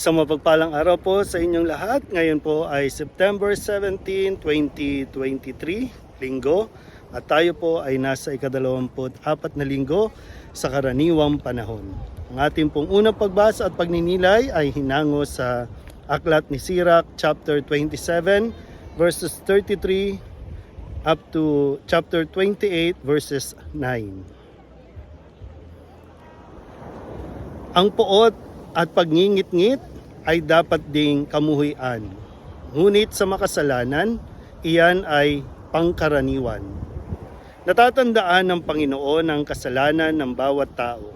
Isang mapagpalang araw po sa inyong lahat. Ngayon po ay September 17, 2023, linggo. At tayo po ay nasa ikadalawamput apat na linggo sa karaniwang panahon. Ang ating pong unang pagbasa at pagninilay ay hinango sa Aklat ni Sirach chapter 27 verses 33 up to chapter 28 verses 9. Ang poot at pagngingit-ngit ay dapat ding kamuhian. Ngunit sa makasalanan, iyan ay pangkaraniwan. Natatandaan ng Panginoon ang kasalanan ng bawat tao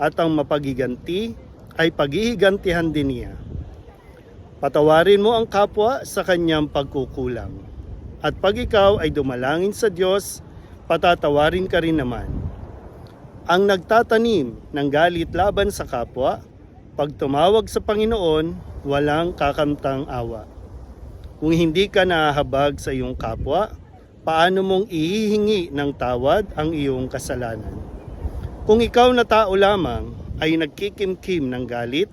at ang mapagiganti ay paghihigantihan din niya. Patawarin mo ang kapwa sa kanyang pagkukulang. At pag ikaw ay dumalangin sa Diyos, patatawarin ka rin naman. Ang nagtatanim ng galit laban sa kapwa, pag tumawag sa Panginoon, walang kakamtang awa. Kung hindi ka nahahabag sa iyong kapwa, paano mong ihihingi ng tawad ang iyong kasalanan? Kung ikaw na tao lamang ay nagkikimkim ng galit,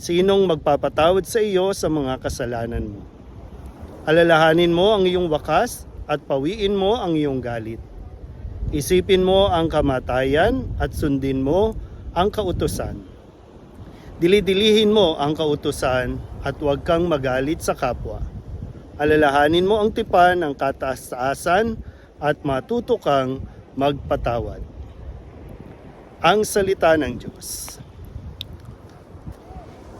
sinong magpapatawad sa iyo sa mga kasalanan mo? Alalahanin mo ang iyong wakas at pawiin mo ang iyong galit. Isipin mo ang kamatayan at sundin mo ang kautusan. Dilidilihin mo ang kautusan at huwag kang magalit sa kapwa. Alalahanin mo ang tipan ng kataas-taasan at matuto kang magpatawad. Ang salita ng Diyos.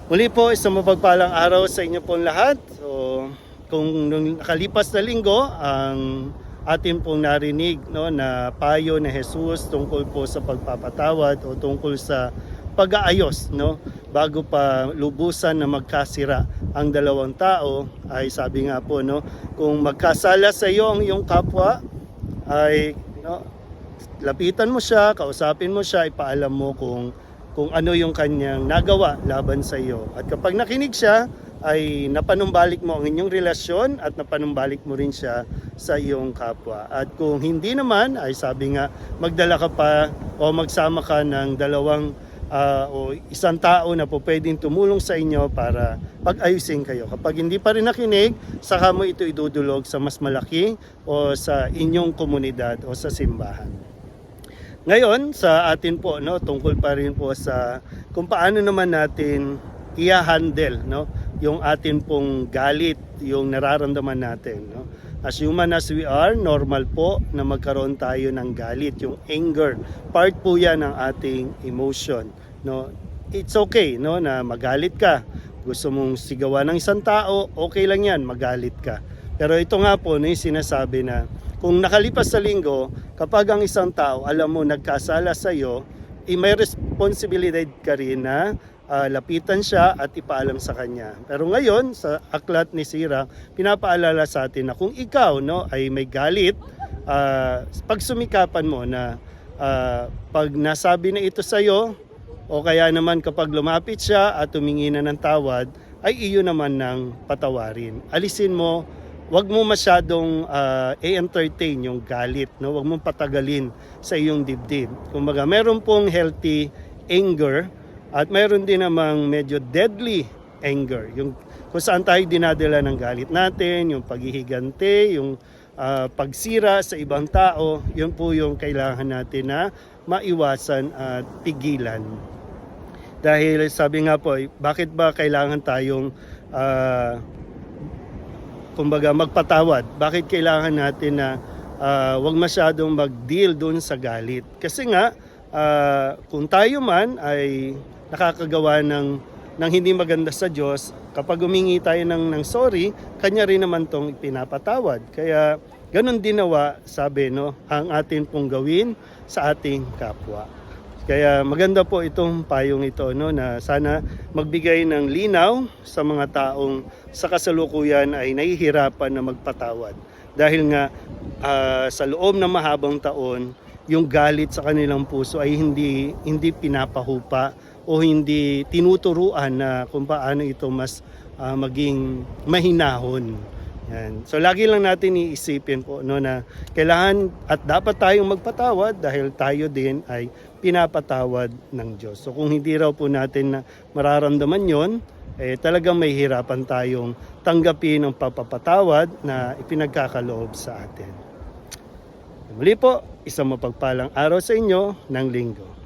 Muli po, isang mapagpalang araw sa inyo pong lahat. So, kung nung nakalipas na linggo, ang atin pong narinig no, na payo na Jesus tungkol po sa pagpapatawad o tungkol sa pag-aayos no? Bago pa lubusan na magkasira ang dalawang tao ay sabi nga po no? Kung magkasala sa iyo ang iyong kapwa ay no? Lapitan mo siya kausapin mo siya ipaalam mo kung kung ano yung kanyang nagawa laban sa iyo. At kapag nakinig siya ay napanumbalik mo ang inyong relasyon at napanumbalik mo rin siya sa iyong kapwa. At kung hindi naman, ay sabi nga, magdala ka pa o magsama ka ng dalawang ah, o isang tao na po pwedeng tumulong sa inyo para pag-ayusin kayo. Kapag hindi pa rin nakinig, saka mo ito idudulog sa mas malaki o sa inyong komunidad o sa simbahan. Ngayon, sa atin po, no, tungkol pa rin po sa kung paano naman natin i-handle no, yung atin pong galit, yung nararamdaman natin. No. As human as we are, normal po na magkaroon tayo ng galit, yung anger. Part po yan ng ating emotion. No. It's okay no, na magalit ka. Gusto mong sigawan ng isang tao, okay lang yan, magalit ka. Pero ito nga po, no, yung sinasabi na kung nakalipas sa linggo, kapag ang isang tao, alam mo, nagkasala sa iyo, eh, may responsibilidad ka rin na ah, lapitan siya at ipaalam sa kanya. Pero ngayon, sa aklat ni Sira, pinapaalala sa atin na kung ikaw no, ay may galit, ah, pag sumikapan mo na ah, pag nasabi na ito sa iyo, o kaya naman kapag lumapit siya at tumingi na ng tawad, ay iyo naman ng patawarin. Alisin mo wag mo masyadong ah, i-entertain yung galit, no? Wag mong patagalin sa iyong dibdib. Kumbaga, meron pong healthy anger at meron din namang medyo deadly anger. Yung kung saan tayo dinadala ng galit natin, yung paghihigante, yung ah, pagsira sa ibang tao, yun po yung kailangan natin na maiwasan at pigilan. Dahil sabi nga po, eh, bakit ba kailangan tayong ah, kumbaga magpatawad. Bakit kailangan natin na ah, wag masyadong mag-deal doon sa galit? Kasi nga ah, kung tayo man ay nakakagawa ng ng hindi maganda sa Diyos, kapag humingi tayo ng, ng sorry, kanya rin naman tong pinapatawad. Kaya ganun din nawa, sabi no, ang atin pong gawin sa ating kapwa. Kaya maganda po itong payong ito no na sana magbigay ng linaw sa mga taong sa kasalukuyan ay nahihirapan na magpatawad. Dahil nga ah, sa loob ng mahabang taon, yung galit sa kanilang puso ay hindi hindi pinapahupa o hindi tinuturuan na kung paano ito mas ah, maging mahinahon. Yan. So lagi lang natin iisipin po no na kailangan at dapat tayong magpatawad dahil tayo din ay pinapatawad ng Diyos. So kung hindi raw po natin na mararamdaman 'yon, eh talagang may hirapan tayong tanggapin ang pagpapatawad na ipinagkakaloob sa atin. Muli po, isang mapagpalang araw sa inyo ng linggo.